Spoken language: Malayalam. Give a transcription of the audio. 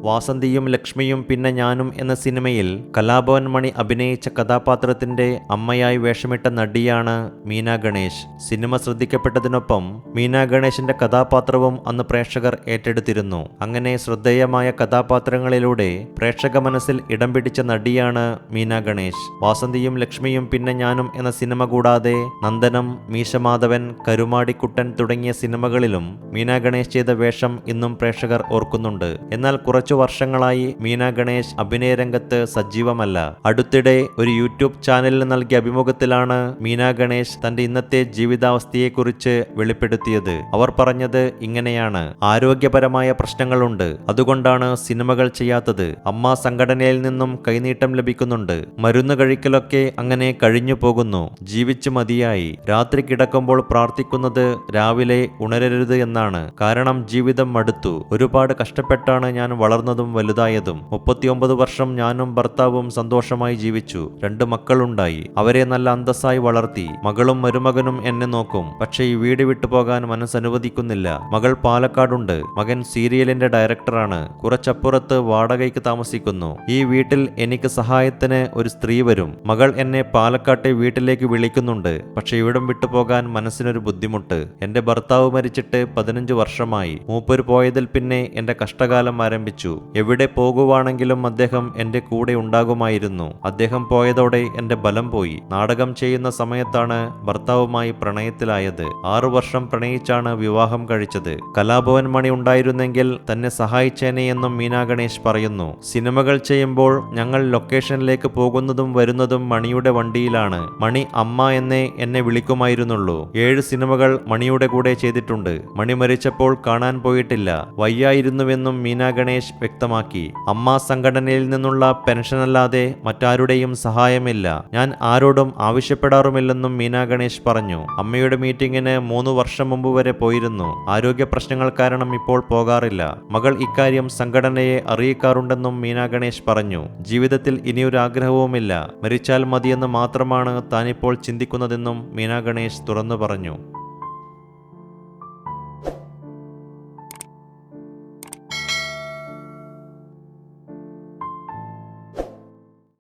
വാസന്തിയും ലക്ഷ്മിയും പിന്നെ ഞാനും എന്ന സിനിമയിൽ കലാഭവൻ മണി അഭിനയിച്ച കഥാപാത്രത്തിന്റെ അമ്മയായി വേഷമിട്ട നടിയാണ് മീന ഗണേഷ്. സിനിമ ശ്രദ്ധിക്കപ്പെട്ടതിനൊപ്പം മീന ഗണേഷിന്റെ കഥാപാത്രവും അന്ന് പ്രേക്ഷകർ ഏറ്റെടുത്തിരുന്നു. അങ്ങനെ ശ്രദ്ധേയമായ കഥാപാത്രങ്ങളിലൂടെ പ്രേക്ഷക മനസ്സിൽ ഇടം പിടിച്ച നടിയാണ് മീന ഗണേഷ്. വാസന്തിയും ലക്ഷ്മിയും പിന്നെ ഞാനും എന്ന സിനിമ കൂടാതെ നന്ദനം മീശമാധവൻ കരുമാടിക്കുട്ടൻ തുടങ്ങിയ സിനിമകളിലും മീന ഗണേഷ് ചെയ്ത വേഷം ഇന്നും പ്രേക്ഷകർ ഓർക്കുന്നുണ്ട്. എന്നാൽ കുറച്ചു വർഷങ്ങളായി മീന ഗണേഷ് അഭിനയ രംഗത്ത് സജീവമല്ല. അടുത്തിടെ ഒരു യൂട്യൂബ് ചാനലിന് നൽകിയ അഭിമുഖത്തിലാണ് മീന ഗണേഷ് തന്റെ ഇന്നത്തെ ജീവിതാവസ്ഥയെക്കുറിച്ച് വെളിപ്പെടുത്തിയത്. അവർ പറഞ്ഞത് ഇങ്ങനെയാണ്. ആരോഗ്യപരമായ പ്രശ്നങ്ങളുണ്ട്. അതുകൊണ്ടാണ് സിനിമകൾ ചെയ്യാത്തത്. അമ്മ സംഘടനയിൽ നിന്നും കൈനീട്ടം ലഭിക്കുന്നുണ്ട്. മരുന്ന് കഴിക്കലൊക്കെ അങ്ങനെ കഴിഞ്ഞു പോകുന്നു. ജീവിച്ചു മതിയായി. രാത്രി കിടക്കുമ്പോൾ പ്രാർത്ഥിക്കുന്നത് രാവിലെ ഉണരരുത് എന്നാണ്. കാരണം ജീവിതം മടുത്തു. ഒരുപാട് കഷ്ടപ്പെട്ടാണ് ഞാൻ വളർന്നതും വലുതായതും. മുപ്പത്തിയൊമ്പത് വർഷം ഞാനും ഭർത്താവും സന്തോഷമായി ജീവിച്ചു. രണ്ട് മക്കളുണ്ടായി. അവരെ നല്ല അന്തസ്സായി വളർത്തി. മകളും മരുമകനും എന്നെ നോക്കും. പക്ഷേ ഈ വീട് വിട്ടു പോകാൻ മനസ്സനുവദിക്കുന്നില്ല. മകൾ പാലക്കാടുണ്ട്. മകൻ സീരിയലിന്റെ ഡയറക്ടറാണ്. കുറച്ചപ്പുറത്ത് വാടകയ്ക്ക് താമസിക്കുന്നു. ഈ വീട്ടിൽ എനിക്ക് സഹായത്തിന് ഒരു സ്ത്രീ വരും. മകൾ എന്നെ പാലക്കാട്ടെ വീട്ടിലേക്ക് വിളിക്കുന്നുണ്ട്. പക്ഷെ ഇവിടം വിട്ടു പോകാൻ മനസ്സിനൊരു ബുദ്ധിമുട്ട്. എന്റെ ഭർത്താവ് മരിച്ചിട്ട് പതിനഞ്ച് വർഷമായി. മൂപ്പര് പോയതിൽ പിന്നെ എന്റെ കഷ്ടകാലം ആരംഭിച്ചു. എവിടെ പോകുവാണെങ്കിലും അദ്ദേഹം എന്റെ കൂടെ ഉണ്ടാകുമായിരുന്നു. അദ്ദേഹം പോയതോടെ എന്റെ ബലം പോയി. നാടകം ചെയ്യുന്ന സമയത്താണ് ഭർത്താവുമായി പ്രണയത്തിലായത്. ആറു വർഷം പ്രണയിച്ചാണ് വിവാഹം കഴിച്ചത്. കലാഭവൻ മണി ഉണ്ടായിരുന്നെങ്കിൽ തന്നെ സഹായിച്ചേനെ എന്നും മീനാ ഗണേശ് പറയുന്നു. സിനിമകൾ ചെയ്യുമ്പോൾ ഞങ്ങൾ ലൊക്കേഷനിലേക്ക് പോകുന്നതും വരുന്നതും മണിയുടെ വണ്ടിയിലാണ്. മണി അമ്മ എന്നേ എന്നെ വിളിക്കുമായിരുന്നുള്ളൂ. ഏഴ് സിനിമകൾ മണിയുടെ കൂടെ ചെയ്തിട്ടുണ്ട്. മണി മരിച്ചപ്പോൾ കാണാൻ പോയിട്ടില്ല. വയ്യായിരുന്നുവെന്നും മീനാ ഗണേഷ് വ്യക്തമാക്കി അമ്മ സംഘടനയിൽ നിന്നുള്ള പെൻഷനല്ലാതെ മറ്റാരുടെയും സഹായമില്ല. ഞാൻ ആരോടും ആവശ്യപ്പെടാറുമില്ലെന്നും മീനാ ഗണേഷ് പറഞ്ഞു. അമ്മയുടെ മീറ്റിംഗിന് മൂന്ന് വർഷം മുമ്പ് വരെ പോയിരുന്നു. ആരോഗ്യ പ്രശ്നങ്ങൾ കാരണം ഇപ്പോൾ പോകാറില്ല. മകൾ ഇക്കാര്യം സംഘടനയെ അറിയിക്കാറുണ്ടെന്നും മീനാ ഗണേഷ് പറഞ്ഞു. ജീവിതത്തിൽ ഇനിയൊരു ആഗ്രഹവുമില്ല മരിച്ചാൽ മതിയെന്ന് മാത്രമാണ് താനിപ്പോൾ ചിന്തിക്കുന്നതെന്നും മീനാ ഗണേഷ് തുറന്നു പറഞ്ഞു.